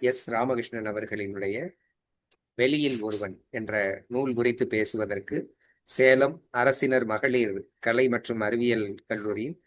S Ramakrishnan அவர்களினுடைய வெளியில் ஒருவன் என்ற நூல் குறித்து பேசுவதற்கு சேலம் அரசினர் மகளிர் கலை மற்றும் அறிவியல் கல்லூரியின்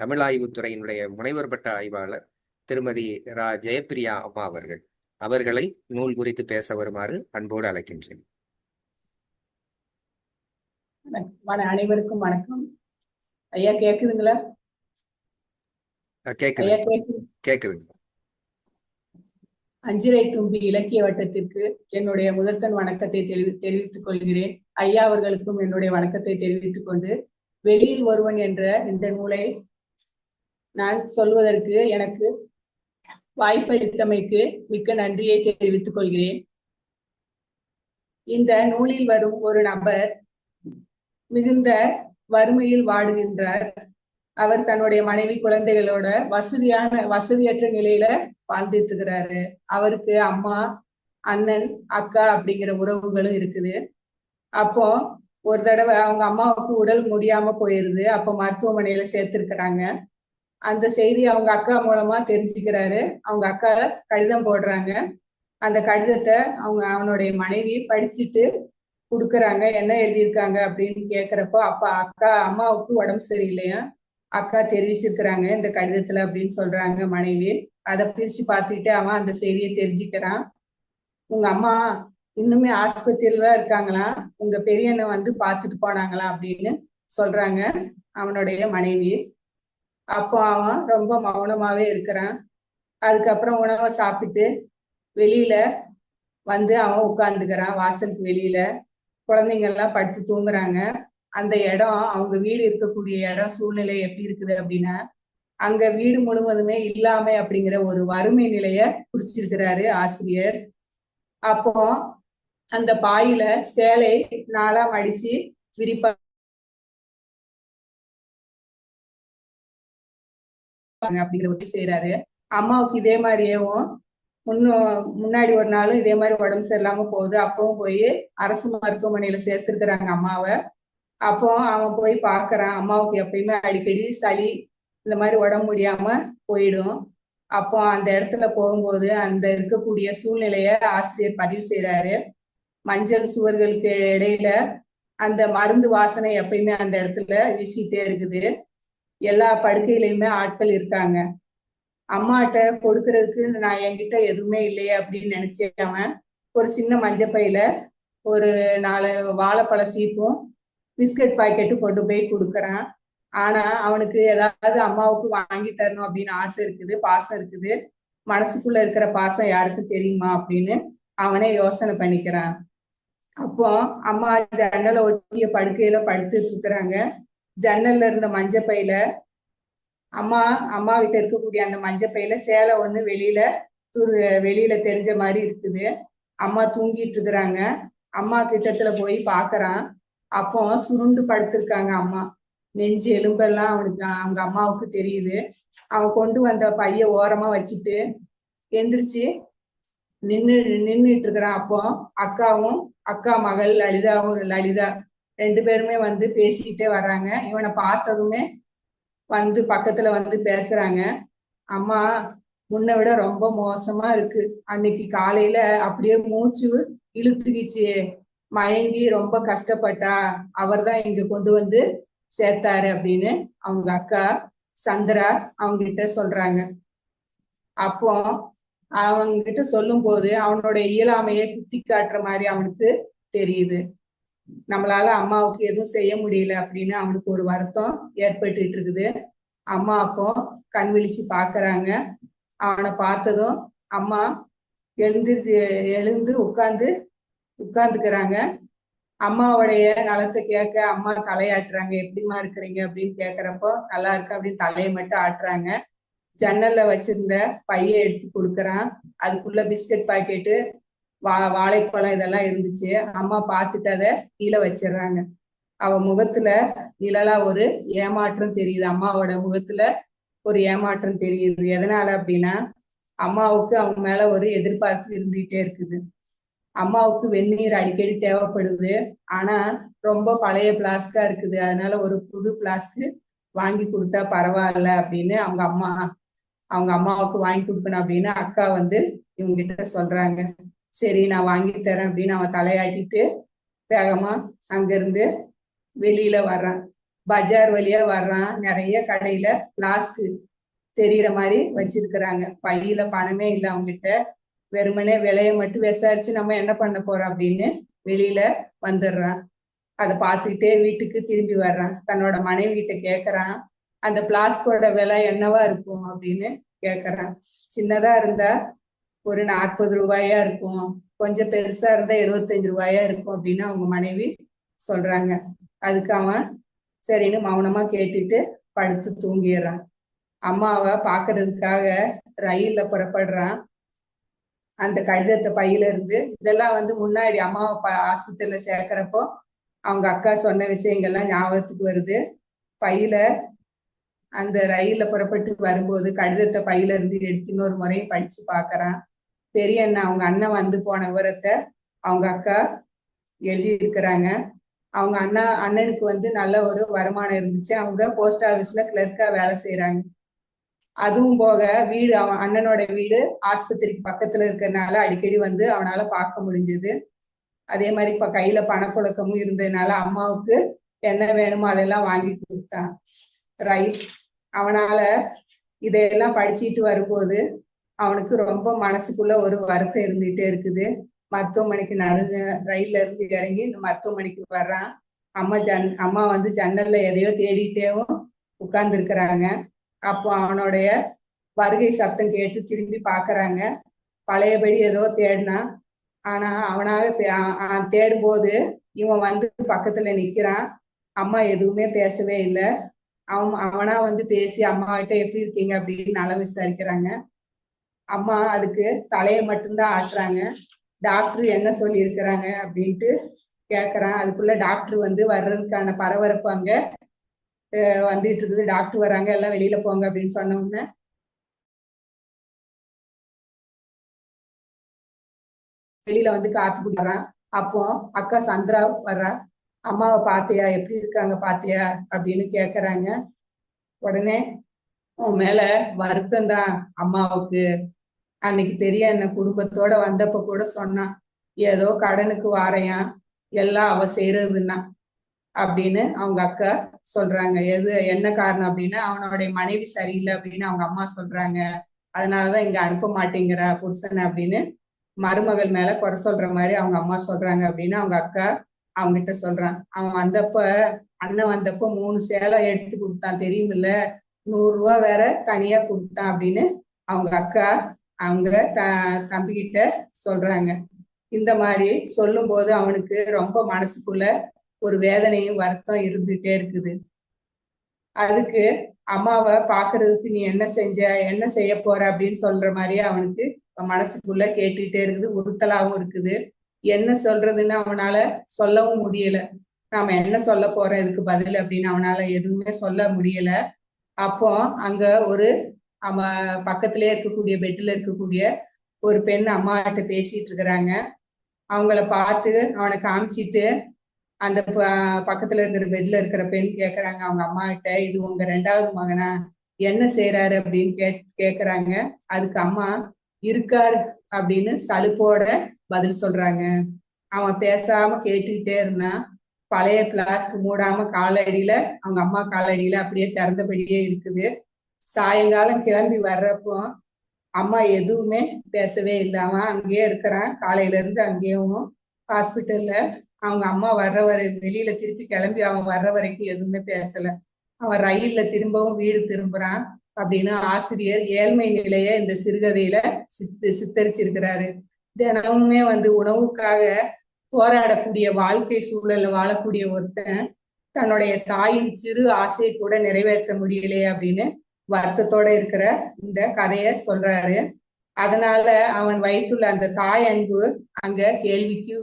தமிழாய்வுத்துறையினுடைய முனைவர் பட்ட ஆய்வாளர் திருமதி ரா. ஜெயப்பிரியா அம்மா அவர்கள். அவர்களை நூல் குறித்து பேச வருமாறு அன்போடு அழைக்கின்றேன். அனைவருக்கும் வணக்கம். ஐயா கேக்குதுங்களா? கேக்குது. ஐயா கேக்குது. கேக்குதுங்க. அஞ்சிரை தும்பி இலக்கிய வட்டத்திற்கு என்னுடைய முதற்கண் வணக்கத்தை தெரிவி தெரிவித்துக் கொள்கிறேன். ஐயா அவர்களுக்கும் என்னுடைய வணக்கத்தை தெரிவித்துக் கொண்டு வெளியில் ஒருவன் என்ற இந்த நூலை நான் சொல்வதற்கு எனக்கு வாய்ப்பளித்தமைக்கு மிக்க நன்றியை தெரிவித்துக் கொள்கிறேன். இந்த நூலில் வரும் ஒரு நபர் மிகுந்த வறுமையில் வாடுகின்றார். அவர் தன்னுடைய மனைவி குழந்தைகளோட வசதியான வசதியற்ற நிலையில வாழ்ந்துட்டு இருக்கிறாரு அவருக்கு அம்மா அண்ணன் அக்கா அப்படிங்கிற உறவுகளும் இருக்குது. அப்போ ஒரு தடவை அவங்க அம்மாவுக்கு உடல் முடியாம போயிருது. அப்போ மருத்துவமனையில சேர்த்திருக்கிறாங்க. அந்த செய்தி அவங்க அக்கா மூலமா தெரிஞ்சுக்கிறாரு. அவங்க அக்கா கடிதம் போடுறாங்க. அந்த கடிதத்தை அவங்க அவனுடைய மனைவி படிச்சுட்டு கொடுக்குறாங்க. என்ன எழுதியிருக்காங்க அப்படின்னு கேக்குறப்போ அப்பா அக்கா அம்மாவுக்கு உடம்பு சரியில்லையா? அக்கா தெரிவிச்சிருக்கிறாங்க இந்த கடிதத்துல அப்படின்னு சொல்றாங்க மனைவி. அதை பிரிச்சு பார்த்துக்கிட்டு அவன் அந்த செய்தியை தெரிஞ்சுக்கிறான். உங்க அம்மா இன்னுமே ஆஸ்பத்திரியில தான் இருக்காங்களா உங்க பெரியண்ணை வந்து பார்த்துட்டு போனாங்களா அப்படின்னு சொல்றாங்க அவனுடைய மனைவி. அப்போ அவன் ரொம்ப மௌனமாவே இருக்கிறான். அதுக்கப்புறம் உணவை சாப்பிட்டு வெளியில வந்து அவன் உட்காந்துக்கிறான் வாசலுக்கு வெளியில. குழந்தைங்க எல்லாம் படுத்து தூங்குறாங்க. அந்த இடம் அவங்க வீடு இருக்கக்கூடிய இடம் சூழ்நிலை எப்படி இருக்குது அப்படின்னா அங்க வீடு முழுவதுமே இல்லாம அப்படிங்கிற ஒரு வறுமை நிலைய குறிச்சிருக்கிறாரு ஆசிரியர். அப்போ அந்த பாயில சேலை நாளா மடிச்சு விரிப்பா அப்படிங்கிற உதவி செய்யறாரு அம்மாவுக்கு இதே மாதிரியேவும் முன்னும் முன்னாடி ஒரு நாளும் இதே மாதிரி உடம்பு சரியில்லாம போகுது. அப்பவும் போய் அரசு மருத்துவமனையில சேர்த்திருக்கிறாங்க அம்மாவை. அப்போ அவன் போய் பாக்குறான் அம்மாவுக்கு எப்பயுமே அடிக்கடி சளி இந்த மாதிரி உடம்பு முடியாம போயிடும். அப்போ அந்த இடத்துல போகும்போது அந்த இருக்கக்கூடிய சூழ்நிலைய ஆசிரியர் பதிவு செய்யறாரு மஞ்சள் சுவர்களுக்கு இடையில அந்த மருந்து வாசனை எப்பயுமே அந்த இடத்துல வீசிட்டே இருக்குது. எல்லா படுக்கையிலயுமே ஆட்கள் இருக்காங்க. அம்மாட்ட கொடுக்கறதுக்கு நான் என்கிட்ட எதுவுமே இல்லையே அப்படின்னு நினைச்சவன் ஒரு சின்ன மஞ்சப்பையில ஒரு நாலு வாழைப்பழ சீப்பும் பிஸ்கட் பாக்கெட்டு கொண்டு போய் கொடுக்கறான். ஆனா அவனுக்கு ஏதாவது அம்மாவுக்கு வாங்கி தரணும் அப்படின்னு ஆசை இருக்குது பாசம் இருக்குது. மனசுக்குள்ள இருக்கிற பாசம் யாருக்கும் தெரியுமா அப்படின்னு அவனே யோசனை பண்ணிக்கிறான். அப்போ அம்மா ஜன்னலை ஒட்டிய படுக்கையில படுத்துட்டு இருக்கிறாங்க ஜன்னல்ல இருந்த மஞ்சப்பையில அம்மா அம்மா கிட்ட இருக்கக்கூடிய அந்த மஞ்சப்பையில சேலை ஒண்ணு வெளியில துரு- வெளியில தெரிஞ்ச மாதிரி இருக்குது. அம்மா தூங்கிட்டு இருக்கிறாங்க. அம்மா கிட்டத்துல போய் பாக்குறான். அப்போ சுருண்டு படுத்திருக்காங்க அம்மா. நெஞ்சு எலும்பெல்லாம் அவனுக்கு அவங்க அம்மாவுக்கு தெரியுது. அவன் கொண்டு வந்த பைய ஓரமா வச்சுட்டு எந்திரிச்சு நின்னு நின்னுட்டு இருக்கிறான் அப்போ. அக்காவும் அக்கா மகள் லலிதாவும் லலிதா ரெண்டு பேருமே வந்து பேசிக்கிட்டே வர்றாங்க. இவனை பார்த்ததுமே வந்து பக்கத்துல வந்து பேசுறாங்க. அம்மா முன்ன விட ரொம்ப மோசமா இருக்கு. அன்னைக்கு காலையில அப்படியே மூச்சு இழுத்துக்கிச்சு. மயங்கி ரொம்ப கஷ்டப்பட்டா அவர்தான் இங்க கொண்டு வந்து சேர்த்தாரு அப்படின்னு அவங்க அக்கா சந்திரா அவங்க கிட்ட சொல்றாங்க. அப்போ அவங்க கிட்ட சொல்லும் போது அவனோட இயலாமையை குத்தி காட்டுற மாதிரி அவனுக்கு தெரியுது. நம்மளால அம்மாவுக்கு எதுவும் செய்ய முடியல அப்படின்னு அவனுக்கு ஒரு வருத்தம் ஏற்பட்டுட்டு இருக்குது. அம்மா அப்போ கண் விழிச்சு பாக்குறாங்க. அவனை பார்த்ததும் அம்மா எழுந்து எழுந்து உட்கார்ந்து உட்கார்ந்துக்கிறாங்க. அம்மாவுடைய நலத்தை கேட்க அம்மா தலையாட்டுறாங்க. எப்படிம்மா இருக்கிறீங்க அப்படின்னு கேக்குறப்போ நல்லா இருக்கு அப்படின்னு தலையை மட்டும் ஆட்டுறாங்க. ஜன்னல்ல வச்சிருந்த பைய எடுத்து கொடுக்குறான். அதுக்குள்ள பிஸ்கட் பாக்கெட்டு வா வாழைப்பழம் இதெல்லாம் இருந்துச்சு. அம்மா பார்த்துட்டு அதை கீழே வச்சிடுறாங்க. அவ முகத்துல நிழலா ஒரு ஏமாற்றம் தெரியுது. அம்மாவோட முகத்துல ஒரு ஏமாற்றம் தெரியுது. எதனால அப்படின்னா அம்மாவுக்கு அவங்க மேல ஒரு எதிர்பார்ப்பு இருந்துகிட்டே இருக்குது. அம்மாவுக்கு வெந்நீர் அடிக்கடி தேவைப்படுது. ஆனா ரொம்ப பழைய பிளாஸ்கா இருக்குது. அதனால ஒரு புது பிளாஸ்க் வாங்கி கொடுத்தா பரவாயில்ல அப்படின்னு அவங்க அம்மா அவங்க அம்மாவுக்கு வாங்கி கொடுக்கணும் அப்படின்னு அக்கா வந்து இவங்க கிட்ட சொல்றாங்க. சரி நான் வாங்கி தரேன் அப்படின்னு அவன் தலையாட்டிட்டு வேகமா அங்கிருந்து வெளியில வர்றான். பஜார் வழியா வர்றான். நிறைய கடையில பிளாஸ்க் தெரியற மாதிரி வச்சிருக்கிறாங்க. பையில பணமே இல்லை அவங்ககிட்ட. வெறுமனே விலைய மட்டும் விசாரிச்சு நம்ம என்ன பண்ண போறோம் அப்படின்னு வெளியில வந்துடுறான். அதை பார்த்துக்கிட்டே வீட்டுக்கு திரும்பி வர்றான். தன்னோட மனைவி கிட்ட கேக்குறான். அந்த பிளாஸ்கோட விலை என்னவா இருக்கும் அப்படின்னு கேக்குறான். சின்னதா இருந்தா ஒரு நாற்பது ரூபாயா இருக்கும். கொஞ்சம் பெருசா இருந்தா எழுபத்தஞ்சு ரூபாயா இருக்கும் அப்படின்னு அவங்க மனைவி சொல்றாங்க. அதுக்கு அவன் சரின்னு மௌனமா கேட்டுட்டு படுத்து தூங்கிடுறான். அம்மாவை பாக்குறதுக்காக ரயில்ல புறப்படுறான். அந்த கடிதத்தை பையில இருந்து இதெல்லாம் வந்து முன்னாடி அம்மாவை ஆஸ்பத்திரியில சேர்க்கிறப்போ அவங்க அக்கா சொன்ன விஷயங்கள்லாம் ஞாபகத்துக்கு வருது. பையில அந்த ரயில்ல புறப்பட்டு வரும்போது கடிதத்தை பையில இருந்து எடுத்து இன்னொரு முறையும் படிச்சு பாக்குறான். பெரிய அண்ணன் அவங்க அண்ணன் வந்து போன விவரத்தை அவங்க அக்கா எழுதியிருக்கிறாங்க. அவங்க அண்ணா அண்ணனுக்கு வந்து நல்ல ஒரு வருமானம் இருந்துச்சு. அவங்க போஸ்ட் ஆபீஸ்ல கிளர்க்கா வேலை செய்யறாங்க அதுவும் போக வீடு அவன் அண்ணனோட வீடு ஆஸ்பத்திரிக்கு பக்கத்துல இருக்கிறதுனால அடிக்கடி வந்து அவனால பார்க்க முடிஞ்சது. அதே மாதிரி இப்ப கையில பணப்புழக்கமும் இருந்ததுனால அம்மாவுக்கு என்ன வேணுமோ அதெல்லாம் வாங்கி கொடுத்தான். ரைட் அவனால இதையெல்லாம் படிச்சுட்டு வரும்போது அவனுக்கு ரொம்ப மனசுக்குள்ள ஒரு வருத்தம் இருந்துகிட்டே இருக்குது. மருத்துவமனைக்கு நடுங்க ரயில்ல இருந்து இறங்கி மருத்துவமனைக்கு வர்றான். அம்மா ஜன் அம்மா வந்து ஜன்னல்ல எதையோ தேடிட்டேவும் உட்கார்ந்து இருக்கிறாங்க அப்போ அவனுடைய வருகை சத்தம் கேட்டு திரும்பி பாக்குறாங்க பழையபடி ஏதோ தேடினான் ஆனா அவனாக தேடும் போது இவன் வந்து பக்கத்துல நிக்கிறான். அம்மா எதுவுமே பேசவே இல்லை. அவன் அவனா வந்து பேசி அம்மா கிட்ட எப்படி இருக்கீங்க? அப்படின்னு நலம் விசாரிக்கிறாங்க. அம்மா அதுக்கு தலையை மட்டும்தான் ஆட்டுறாங்க. டாக்டர் என்ன சொல்லி இருக்கிறாங்க அப்படின்ட்டு கேக்குறான். அதுக்குள்ள டாக்டர் வந்து வர்றதுக்கான பரபரப்பு அங்க வந்துட்டு இருக்குது டாக்டர் வராங்க. எல்லாம் வெளியில போங்க அப்படின்னு சொன்ன உடனே வெளியில வந்து காப்பி குடிக்கிறான் அப்போ அக்கா சந்திரா வர்றா. அம்மாவை பாத்தியா? எப்படி இருக்காங்க பாத்தியா? அப்படின்னு கேக்குறாங்க. உடனே உன் மேல வருத்தம் தான் அம்மாவுக்கு. அன்னைக்கு பெரிய அண்ணன் குடும்பத்தோட வந்தப்ப கூட சொன்னான். ஏதோ கடனுக்கு வாரையான் எல்லாம் அவ செய்யறதுன்னா அப்படின்னு அவங்க அக்கா சொல்றாங்க. எது என்ன காரணம் அப்படின்னா அவனுடைய மனைவி சரியில்லை அப்படின்னு அவங்க அம்மா சொல்றாங்க. அதனாலதான் இங்க அனுப்ப மாட்டேங்கிறா புருஷன் அப்படின்னு மருமகள் மேல குறை சொல்ற மாதிரி அவங்க அம்மா சொல்றாங்க அப்படின்னு அவங்க அக்கா அவங்க கிட்ட சொல்றான். அவன் வந்தப்ப அண்ணன் வந்தப்ப மூணு சேலை எடுத்து கொடுத்தான். தெரியுமில்ல? நூறு ரூபா வேற தனியா கொடுத்தான் அப்படின்னு அவங்க அக்கா அவங்க த தம்பிகிட்ட சொல்றாங்க. இந்த மாதிரி சொல்லும் போது அவனுக்கு ரொம்ப மனசுக்குள்ள ஒரு வேதனையும் வருத்தம் இருந்துட்டே இருக்குது. அதுக்கு அம்மாவை பாக்குறதுக்கு நீ என்ன செஞ்ச என்ன செய்ய போற அப்படின்னு சொல்ற மாதிரியே அவனுக்கு மனசுக்குள்ள கேட்டுட்டே இருக்குது உறுத்தலாவும் இருக்குது. என்ன சொல்றதுன்னு அவனால சொல்லவும் முடியல. நாம என்ன சொல்ல போறோம் இதுக்கு பதில் அப்படின்னு அவனால எதுவுமே சொல்ல முடியல. அப்போ அங்க ஒரு அவன் பக்கத்திலே இருக்கக்கூடிய பெட்ல இருக்கக்கூடிய ஒரு பெண் அம்மா கிட்ட பேசிட்டு இருக்கிறாங்க. அவங்கள பார்த்து அவனை காமிச்சிட்டு அந்த பக்கத்துல இருக்கிற பெட்ல இருக்கிற பெண் கேக்குறாங்க அவங்க அம்மா கிட்ட இது உங்க ரெண்டாவது மகனா? என்ன செய்யறாரு அப்படின்னு கே கேக்குறாங்க. அதுக்கு அம்மா இருக்காரு அப்படின்னு சலுப்போட பதில் சொல்றாங்க. அவன் பேசாம கேட்டுக்கிட்டே இருந்தான் பழைய பிளாஸ்க் மூடாம காலடியில அவங்க அம்மா காலடியில அப்படியே திறந்தபடியே இருக்குது. சாயங்காலம் கிளம்பி வர்றப்போ அம்மா எதுவுமே பேசவே இல்லாம அங்கேயே இருக்கிறான். காலையில இருந்து அங்கேயும் ஹாஸ்பிட்டல்ல அவங்க அம்மா வர்ற வரை வெளியில திருப்பி கிளம்பி அவன் வர்ற வரைக்கும் எதுவுமே பேசல. அவன் ரயில்ல திரும்பவும் வீடு திரும்புறான் அப்படின்னு ஆசிரியர் ஏழ்மை நிலைய இந்த சிறுகதையில சித்து சித்தரிச்சிருக்கிறாரு. தினமுமே வந்து உணவுக்காக போராடக்கூடிய வாழ்க்கை சூழல்ல வாழக்கூடிய ஒருத்தன் தன்னுடைய தாயின் சிறு ஆசையை கூட நிறைவேற்ற முடியலையே அப்படின்னு வருத்தத்தோட இருக்கிற இந்த கதைய சொல்றாரு. அதனால அவன் வயிற்றுள்ள அந்த தாய் அன்பு அங்க கேள்விக்கு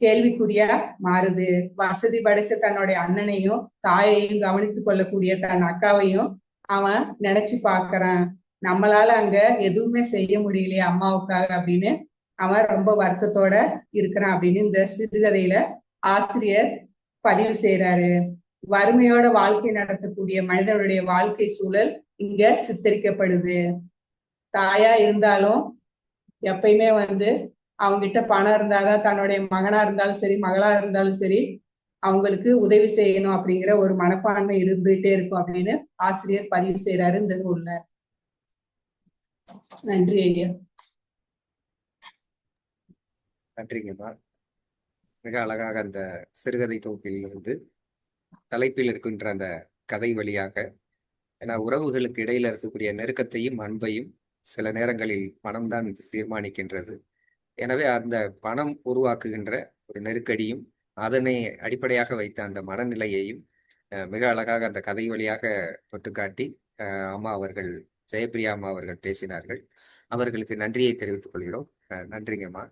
கேள்விக்குறியா மாறுது. வசதி படைச்ச தன்னுடைய அண்ணனையும் தாயையும் கவனித்து கொள்ளக்கூடிய தன் அக்காவையும் அவன் நினைச்சு பாக்குறான் நம்மளால அங்க எதுவுமே செய்ய முடியலையே அம்மாவுக்காக அப்படின்னு அவன் ரொம்ப வருத்தத்தோட இருக்கிறான் அப்படின்னு இந்த சிறுகதையில ஆசிரியர் பதிவு செய்யறாரு வறுமையோட வாழ்க்கை நடத்தக்கூடிய மனிதனுடைய வாழ்க்கை சூழல் இங்க சித்தரிக்கப்படுது. தாயா இருந்தாலும் எப்பயுமே வந்து அவங்க கிட்ட பணம் இருந்தாதான் தன்னுடைய மகனா இருந்தாலும் சரி மகளா இருந்தாலும் சரி அவங்களுக்கு உதவி செய்யணும் அப்படிங்கிற ஒரு மனப்பான்மை இருந்துகிட்டே இருக்கும் அப்படின்னு ஆசிரியர் பதிவு செய்யறாரு இந்த நூல்ல நன்றி ஐயா. நன்றிங்கம்மா. மிக அழகாக அந்த சிறுகதை தொகுப்பில் இருந்து தலைப்பில் இருக்கின்ற அந்த கதை வழியாக ஏன்னா உறவுகளுக்கு இடையில இருக்கக்கூடிய நெருக்கத்தையும் அன்பையும் சில நேரங்களில் மனம்தான் தீர்மானிக்கின்றது. எனவே அந்த பணம் உருவாக்குகின்ற ஒரு நெருக்கடியும் அதனை அடிப்படையாக வைத்த அந்த மனநிலையையும் அஹ், மிக அழகாக அந்த கதை வழியாக தொட்டுக்காட்டி அஹ், அம்மா அவர்கள் ஜெயப்பிரியா அம்மா அவர்கள் பேசினார்கள். அவர்களுக்கு நன்றியை தெரிவித்துக் கொள்கிறோம். அஹ், நன்றிங்கம்மா.